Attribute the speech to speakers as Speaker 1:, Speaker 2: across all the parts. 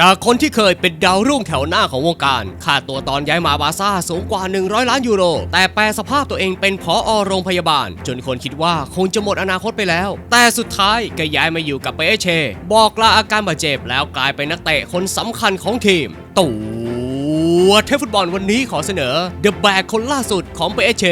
Speaker 1: จากคนที่เคยเป็นดาวรุ่งแถวหน้าของวงการ ค่าตัวตอนย้ายมาบาซ่าสูงกว่า 100 ล้านยูโร แต่แปลสภาพตัวเองเป็นผออโรงพยาบาล จนคนคิดว่าคงจะหมดอนาคตไปแล้ว แต่สุดท้ายก็ย้ายมาอยู่กับเปเชบอกลาอาการบาดเจ็บแล้วกลายเป็นนักเตะคนสำคัญของทีม ตัวเทพฟุตบอลวันนี้ขอเสนอเดอะแบกคนล่าสุดของเปเช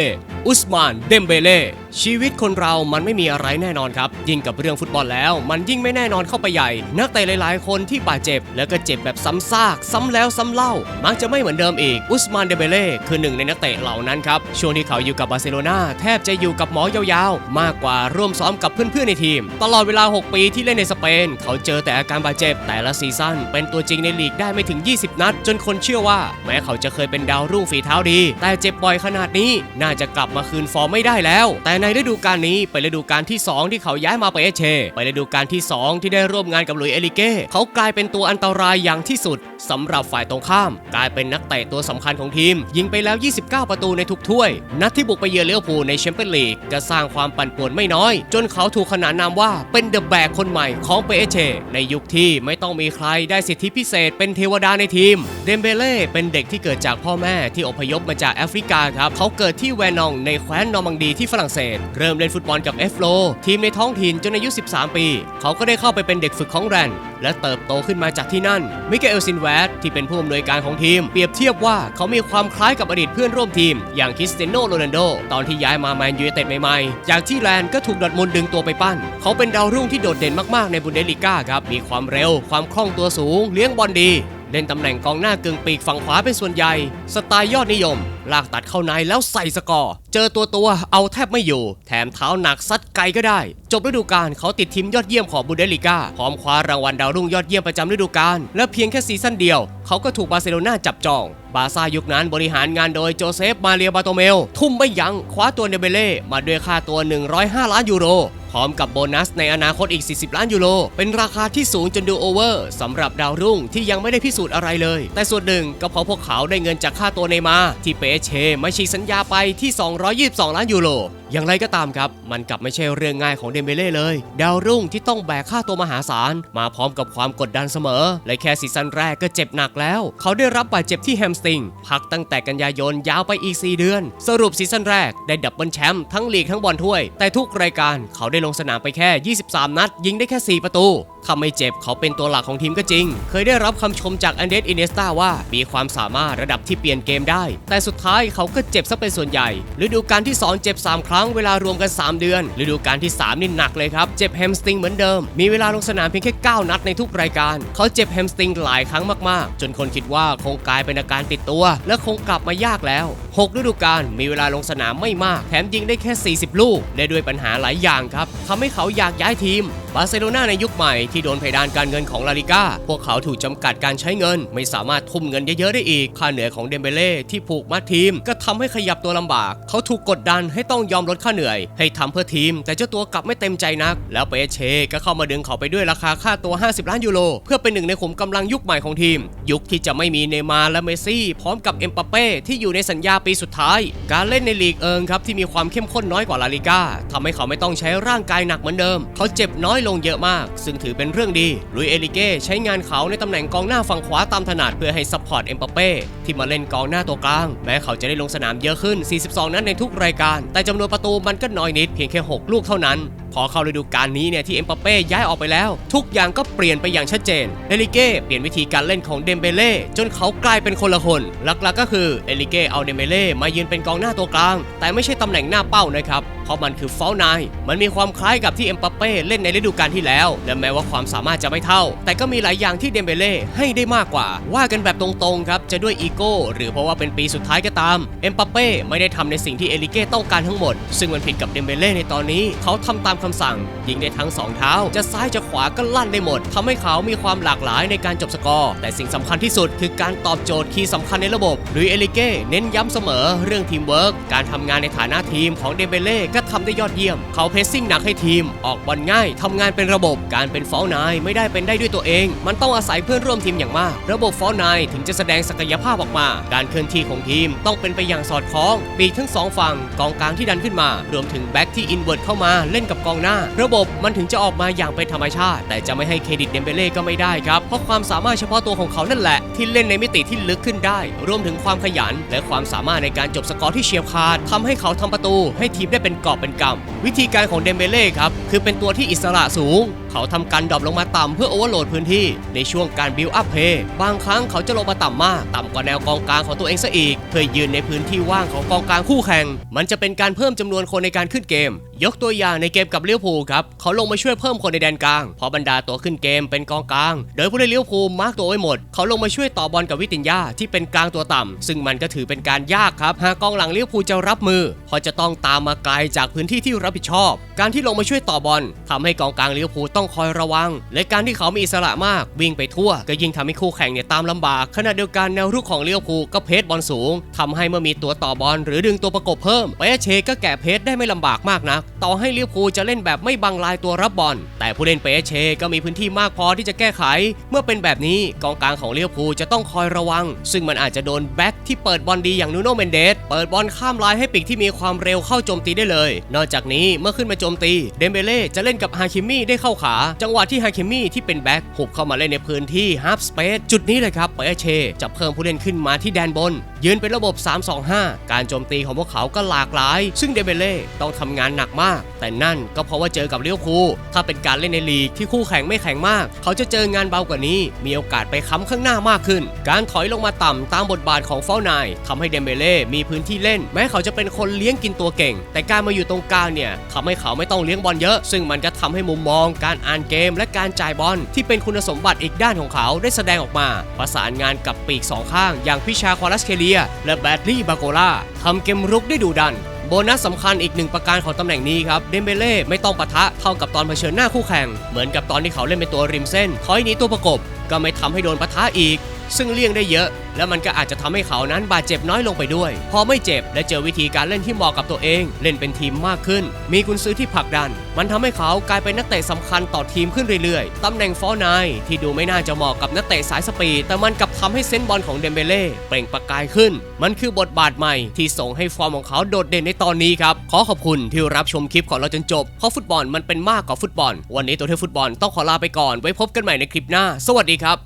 Speaker 1: อุสมาน เดมเบเล่ ชีวิตคนเรามันไม่มีอะไรแน่นอนครับ ยิ่งกับเรื่องฟุตบอลแล้ว มันยิ่งไม่แน่นอนเข้าไปใหญ่ นักเตะหลายๆ คนที่บาดเจ็บ แล้วก็เจ็บแบบซ้ำซาก ซ้ำแล้วซ้ำเล่า มักจะไม่เหมือนเดิมอีก อุสมานเดเบเล่คือหนึ่งในนักเตะเหล่านั้นครับ ช่วงที่เขาอยู่กับบาร์เซโลนาแทบจะอยู่กับหมอยาวๆ มากกว่าร่วมซ้อมกับเพื่อนๆในทีม ตลอดเวลา 6 ปีที่เล่นในสเปน เขาเจอแต่อาการบาดเจ็บ แต่ละซีซั่นเป็นตัวจริงในลีกได้ไม่ถึง 20 นัด จนคนเชื่อว่า แม้เขาจะเคยเป็นดาวรุ่งฝีเท้าดี แต่เจ็บบ่อยขนาดนี้ น่าจะกลับมาคืนฟอร์มไม่ได้แล้ว แต่ในฤดูกาลนี้เป็นฤดูกาลที่ 2 ที่เขาย้ายมาไปเอเชไปฤดูกาลที่ 2 ที่ได้ร่วมงานกับหลุยส์เอลิเก้เขากลายเป็นตัวอันตรายอย่างที่สุดสำหรับฝ่ายตรงข้าม กลายเป็นนักเตะตัวสำคัญของทีม ยิงไปแล้ว 29 ประตูในทุกถ้วย นัดที่บุกไปเยือนเลี้ยวภูลในแชมเปี้ยนลีกก็สร้างความปั่นป่วนไม่น้อย จนเขาถูกขนานนามว่าเป็นเดอะแบกคนใหม่ของเปเชในยุคที่ไม่ต้องมีใครได้สิทธิพิเศษ เป็นเทวดาในทีม เดมเบเล่เป็นเด็กที่เกิดจากพ่อแม่ที่อพยพมาจากแอฟริกาครับเขาเกิดที่แวนองในแคว้นนอร์มังดีที่ฝรั่งเศสเริ่มเล่นฟุตบอลกับเอฟโลทีมในท้องถิ่นจนอายุ 13 ปี เขาก็ได้เข้าไปเป็นเด็กฝึกของแรนและเติบโตขึ้นมาจากที่นั่น มิเกเอลซินแวดที่เป็นผู้อำนวยการของทีม เปรียบเทียบว่าเขามีความคล้ายกับอดีตเพื่อนร่วมทีม อย่างคริสเตียโนโรนัลโด ตอนที่ย้ายมาแมนยูเต็ดใหม่ๆ จากที่แลนก็ถูกดอร์ทมุนด์ดึงตัวไปปั้น เขาเป็นดาวรุ่งที่โดดเด่นมากๆในบุนเดสลิก้าครับ มีความเร็ว ความคล่องตัวสูง เลี้ยงบอลดี เล่นตำแหน่งกองหน้ากึ่งปีกฝั่งขวาเป็นส่วนใหญ่ สไตล์ยอดนิยม ลากตัดเข้าในแล้วใส่สกอร์ เจอตัวตัวเอาแทบไม่อยู่ แถมเท้าหนักซัดไกลก็ได้ จบฤดูกาลเขาติดทีมยอดเยี่ยมของบุนเดลิก้าพร้อมคว้ารางวัลดาวรุ่งยอดเยี่ยมประจำฤดูกาลและเพียงแค่ซีซั่นเดียว เขาก็ถูกบาร์เซโลนาจับจอง บาซ่ายุคนั้นบริหารงานโดยโจเซฟมาเรียบาโตเมล ทุ่มไม่ยัง้งคว้าตัวเนเบเล่มาด้วยค่าตัว 105 ล้านยูโร พร้อมกับโบนัสในอนาคตอีก 40 ล้านยูโร เป็นราคาที่สูงจนดูโอเวอร์สำหรับดาวรุ่งที่ยังไม่ได้พิสูจน์อะไรเลย แต่ส่วนหนึ่งก็เพราะพวกเขาได้เงินจากค่าตัวเนมาร์ที่เปเชไม่ฉีกสัญญาไปที่ 222 ล้านยูโรอย่างไรก็ตามครับ มันกลับไม่ใช่เรื่องง่ายของเดมเบเล่เลย ดาวรุ่งที่ต้องแบกค่าตัวมหาศาล มาพร้อมกับความกดดันเสมอ และแค่ซีซั่นแรกก็เจ็บหนักแล้ว เขาได้รับบาดเจ็บที่แฮมสตริง พักตั้งแต่กันยายนยาวไปอีก 4 เดือน สรุปซีซั่นแรกได้ดับเบิลแชมป์ทั้งลีกทั้งบอลถ้วย แต่ทุกรายการเขาได้ลงสนามไปแค่ 23 นัด ยิงได้แค่ 4 ประตูถ้าไม่เจ็บเขาเป็นตัวหลักของทีมก็จริง เคยได้รับคำชมจากอันเดรสอินเนสตาว่ามีความสามารถระดับที่เปลี่ยนเกมได้ แต่สุดท้ายเขาก็เจ็บซะเป็นส่วนใหญ่ ฤดูกาลที่ 2 เจ็บ 3 ครั้งเวลารวมกัน 3 เดือน ฤดูกาลที่ 3 นี่หนักเลยครับ เจ็บแฮมสตริงเหมือนเดิม มีเวลาลงสนามเพียงแค่ 9 นัดในทุกรายการ เขาเจ็บแฮมสตริงหลายครั้งมากๆ จนคนคิดว่าคงกลายเป็นอาการติดตัว และคงกลับมายากแล้ว 6 ฤดูกาลมีเวลาลงสนามไม่มาก แถมยิงได้แค่ 40 ลูกและด้วยปัญหาหลายอย่างครับทำให้เขาอยากย้ายทีม บาร์เซโลนาในยุคใหม่ที่โดนเพดานการเงินของลาลิก้า พวกเขาถูกจำกัดการใช้เงิน ไม่สามารถทุ่มเงินเยอะๆได้อีก ค่าเหนื่อยของเดมเบเล่ที่ผูกมัดทีม ก็ทำให้ขยับตัวลำบาก เขาถูกกดดันให้ต้องยอมลดค่าเหนื่อย ให้ทำเพื่อทีม แต่เจ้าตัวกลับไม่เต็มใจนัก แล้วเปเชก็เข้ามาดึงเขาไปด้วยราคาค่าตัว 50 ล้านยูโรเพื่อเป็นหนึ่งในขุมกำลังยุคใหม่ของทีม ยุคที่จะไม่มีเนมาร์และเมซี่ พร้อมกับเอ็มปาเป้ที่อยู่ในสัญญาปีสุดท้าย การเล่นในลีกเอิงครับที่มีความเข้มข้นน้อยกว่าลาลิก้าทำให้เขาไม่ต้องใช้ร่างกายหนักเหมือนเดิม เขาเจ็บน้อยลงเยอะมาก ซึ่งถือเป็นเรื่องดีลุยเอริเก้ใช้งานเขาในตำแหน่งกองหน้าฝั่งขวาตามถนัดเพื่อให้ซัพพอร์ตเอ็มปาเป้ที่มาเล่นกองหน้าตัวกลาง แม้เขาจะได้ลงสนามเยอะขึ้น 42 นัดในทุกรายการ แต่จำนวนประตูมันก็น้อยนิดเพียงแค่ 6 ลูกเท่านั้น พอเข้าฤดูกาลนี้เนี่ยที่เอ็มปาเป้ย้ายออกไปแล้ว ทุกอย่างก็เปลี่ยนไปอย่างชัดเจนเอลิเก้เปลี่ยนวิธีการเล่นของเดมเบเล่จนเขากลายเป็นคนละคนหลักๆก็คือเอลิเก้เอาเดมเบเล่มายืนเป็นกองหน้าตัวกลาง แต่ไม่ใช่ตำแหน่งหน้าเป้านะครับเพราะมันคือฟอลนายมันมีความคล้ายกับที่เอ็มปาเป้เล่นในฤดูกาลที่แล้ว และแม้ว่าความสามารถจะไม่เท่า แต่ก็มีหลายอย่างที่เดมเบเล่ให้ได้มากกว่า ว่ากันแบบตรงๆครับจะด้วยอีโก้หรือเพราะว่าเป็นปีสุดท้ายก็ตามเอ็มปาเป้ไม่ได้ทำในสิ่งที่เอลิเก้ต้องการทั้งหมด ซึ่งมันผิดกับเดมเบเล่ในตอนนี้เขาทำตามคำสั่ง ยิงได้ทั้งสองเท้า จะซ้ายจะขวาก็ลั่นได้หมดทำให้เขามีความหลากหลายในการจบสกอร์ แต่สิ่งสำคัญที่สุดคือการตอบโจทย์คีย์สำคัญในระบบหรือเอลิเก้เน้นย้ำเสมอเรื่องทีมเวิร์กการทำงานในฐานะทีมของเดเบเล่ก็ทำได้ยอดเยี่ยม เขาเพสซิ่งหนักให้ทีม ออกบอลง่ายทำงานเป็นระบบการเป็นฟอลนายไม่ได้เป็นได้ด้วยตัวเอง มันต้องอาศัยเพื่อนร่วมทีมอย่างมาก ระบบฟอลนายถึงจะแสดงศักยภาพออกมา การเคลื่อนที่ของทีมต้องเป็นไปอย่างสอดคล้องปีทั้งสองฝั่งกองกลางที่ดันขึ้นมา รวมถึงแบ็กที่อินเวิร์ดเข้ามาเล่นกับกององหน้า ระบบมันถึงจะออกมาอย่างเป็นธรรมชาติ แต่จะไม่ให้เครดิตเดมเบเล่ก็ไม่ได้ครับ เพราะความสามารถเฉพาะตัวของเขานั่นแหละ ที่เล่นในมิติที่ลึกขึ้นได้ รวมถึงความขยัน และความสามารถในการจบสกอร์ที่เฉียบขาดทำให้เขาทำประตู ให้ทีมได้เป็นกอบเป็นกำวิธีการของเดมเบเล่ครับคือเป็นตัวที่อิสระสูง เขาทำการดรอปลงมาต่ำเพื่อโอเวอร์โหลดพื้นที่ในช่วงการบิลอัพเพย์บางครั้งเขาจะลงมาต่ำมาก ต่ำกว่าแนวกองกลางของตัวเองซะอีก เพื่อยืนในพื้นที่ว่างของกองกลางคู่แข่ง มันจะเป็นการเพิ่มจำนวนคนในการขึ้นเกม ยกตัวอย่างในเกมกับเลิเวอร์พูครับเขาลงมาช่วยเพิ่มคนในแดนกลางเพราะบรรดาตัวขึ้นเกมเป็นกองกลาง โดยผู้เล่นลิเวอร์พูมาร์กตัวไว้หมด เขาลงมาช่วยต่อบอลกับวิตินยาที่เป็นกลางตัวต่ำซึ่งมันก็ถือเป็นการยากครับ หากกองหลังเลิเวอร์พูจะรับมือเพราะจะต้องตามมาไกลจากพื้นที่ที่รับผิดชอบ การที่ลงมาช่วยต่อบอลทำให้กองกลางเลิเวอร์พูต้องคอยระวัง และการที่เขามีอิสระมากวิ่งไปทั่ว ก็ยิ่งทำให้คู่แข่งเนี่ยตามลำบากขณะเดียวกันแนวรุกของเลิเวอร์พูก็เพสบอลสูงทำให้เมื่อมีตัวต่อบอลหรือดึงตัวประกบเพิ่มเปเชก็แกะเพสได้ไม่ลำบากมากนักต่อให้ลิเวอร์พูจะเล่นแบบไม่บังลายตัวรับบอล แต่ผู้เล่นเปเชก็มีพื้นที่มากพอที่จะแก้ไข เมื่อเป็นแบบนี้กองกลางของเลิเวอร์พูจะต้องคอยระวัง ซึ่งมันอาจจะโดนแบ็คที่เปิดบอลดีอย่างนูโนเมนเดสเปิดบอลข้ามลายให้ปีกที่มีความเร็วเข้าโจมตีได้เลย นอกจากนี้เมื่อขึ้นมาโจมตีเดมเบเล่จะเล่นกับฮาคิมี่ได้เข้าขา จังหวะที่ฮาคิมี่ที่เป็นแบ็คหุบเข้ามาเล่นในพื้นที่ฮาร์ฟสเปซจุดนี้เลยครับเปเชจะเพิ่มผู้เล่นขึ้นมาที่แดนบน ยืนเป็นระบบ 3-2-5 การโจมตีของพวกเขาก็หลากหลาย ซึ่งเดมเบเล่ต้องทำงานหนักมาก แต่นั่นก็เพราะว่าเจอกับเลี้ยวคูถ้าเป็นการเล่นในลีกที่คู่แข่งไม่แข็งมาก เขาจะเจองานเบากว่านี้ มีโอกาสไปค้ำข้างหน้ามากขึ้น การถอยลงมาต่ำตามบทบาทของเฝ้านายทำให้เดมเบเล่มีพื้นที่เล่น แม้เขาจะเป็นคนเลี้ยงกินตัวเก่ง แต่การมาอยู่ตรงกลางเนี่ยทำให้เขาไม่ต้องเลี้ยงบอลเยอะ ซึ่งมันก็ทำให้มุมมอง การอ่านเกม และการจ่ายบอลที่เป็นคุณสมบัติอีกด้านของเขาได้แสดงออกมา ประสานงานกับปีกสองข้าง อย่างพิชาควอลัสเคเลีย และแบดลี่บาโกล่าทำเกมรุกได้ดุดัน โบนัสสำคัญอีกหนึ่งประการของตำแหน่งนี้ครับเดมเบเล่ไม่ต้องปะทะเท่ากับตอนเผชิญหน้าคู่แข่ง เหมือนกับตอนที่เขาเล่นเป็นตัวริมเส้นคอยหนีตัวประกบ ก็ไม่ทำให้โดนปะทะอีก ซึ่งเลี่ยงได้เยอะ และมันก็อาจจะทำให้เขานั้นบาดเจ็บน้อยลงไปด้วย พอไม่เจ็บและเจอวิธีการเล่นที่เหมาะกับตัวเอง เล่นเป็นทีมมากขึ้น มีกุนซื้อที่ผลักดัน มันทำให้เขากลายเป็นนักเตะสำคัญต่อทีมขึ้นเรื่อยๆตำแหน่งฟอร์นายที่ดูไม่น่าจะเหมาะกับนักเตะสายสปีดแต่มันกลับทำให้เซนบอลของเดมเบเล่เปล่งประกายขึ้น มันคือบทบาทใหม่ที่ส่งให้ฟอร์มของเขาโดดเด่นในตอนนี้ครับขอขอบคุณที่รับชมคลิปของเราจนจบเพราะฟุตบอลมันเป็นมากกว่าฟุตบอล วันนี้ตัวเทพฟุตบอลต้องขอลาไปก่อนไว้พบกันใหม่ในคลิปหน้า สวัสดีครับ